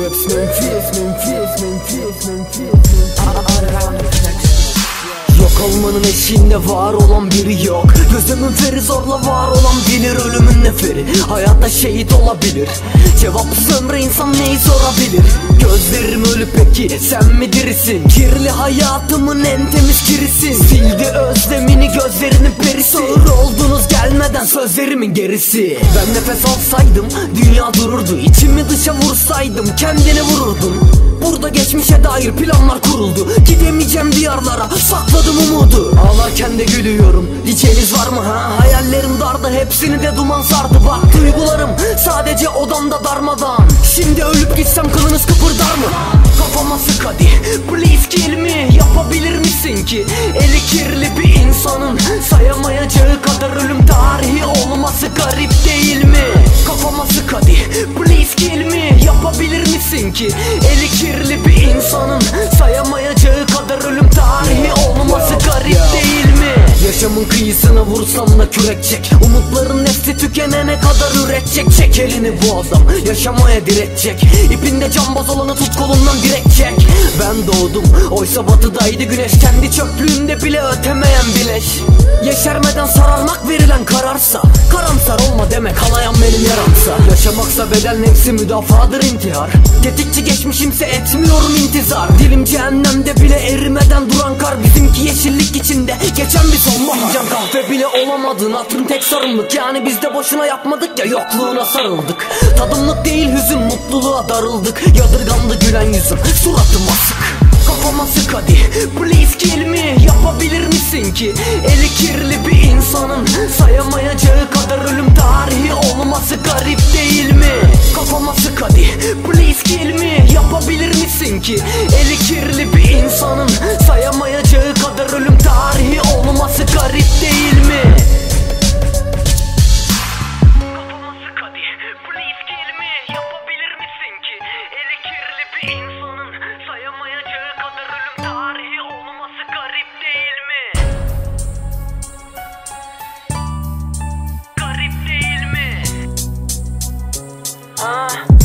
Krebs Memphis, Memphis, Memphis, Memphis, Yok olmanın eşiğinde var olan biri yok. Gözümün feri zorla var olan bilir Ölümün neferi. Hayatta şehit olabilir. Cevapsız ömre insan neyi sorabilir? Gözlerim ölü peki sen mi dirisin? Kirli hayatımın en temiz kirisin. Sildi özlemini gözlerinin perisi. Sağır oldunuz gelmeden sözlerimin gerisi. Ben nefes alsaydım dünya dururdu. İçimi dışa vursaydım kendini vururdun Burada geçmişe dair planlar kuruldu. Gidemeyeceğim diyarlara sakladım umudu. Ağlarken de gülüyorum. Diyeceğiniz var mı ha? Hayallerim dardı. Hepsini de duman sardı. Bak duygularım sadece odamda darmadan. Şimdi ölüp gitsem kılınız kıpırdar mı? Kafama sık hadi. Please kill me. Yapabilir misin ki? Eli kirli insanın Sayamayacağı kadar ölüm tarihi olması garip değil mi? Kafama sık hadi Please kill me. Yapabilir misin ki? Eli kirli bir insanın Sayamayacağı kadar ölüm tarihi olmaması garip değil mi? Yaşamın kıyısına vursam da kürek çek. Umutların nesli tükenene kadar üretecek. Çek elini bu adam yaşamaya diretecek. İpinde cambaz olanı tut kolundan direkt çek. Ben doğdum oysa batıdaydı. Güneş Kendi çöplüğünde bile ötemeyen kararsa Karamsar olma demek halayan benim yaramsa. Yaşamaksa bedel nefsi müdafadır intihar. Tetikçi geçmişimse etmiyorum intizar. Dilim cehennemde bile erimeden duran kar Bizimki yeşillik içinde. Geçen bir sonbahar Fincan kahve bile olamadın hatırın tek sarımlık. Yani biz de boşuna yapmadık ya yokluğuna sarıldık. Tadımlık değil hüzün mutluluğa darıldık. Yadırgandı gülen yüzüm suratım asık Kafama sık hadi Please kill me. Yapabilir misin ki? Eli kirli bir insanın Sayamayacağı kadar ölüm tarihi olması garip değil mi? Kafama sık hadi Please kill me. Yapabilir misin ki? Eli kirli bir insanın Sayamayacağı kadar ölüm tarihi olması garip değil mi Uh.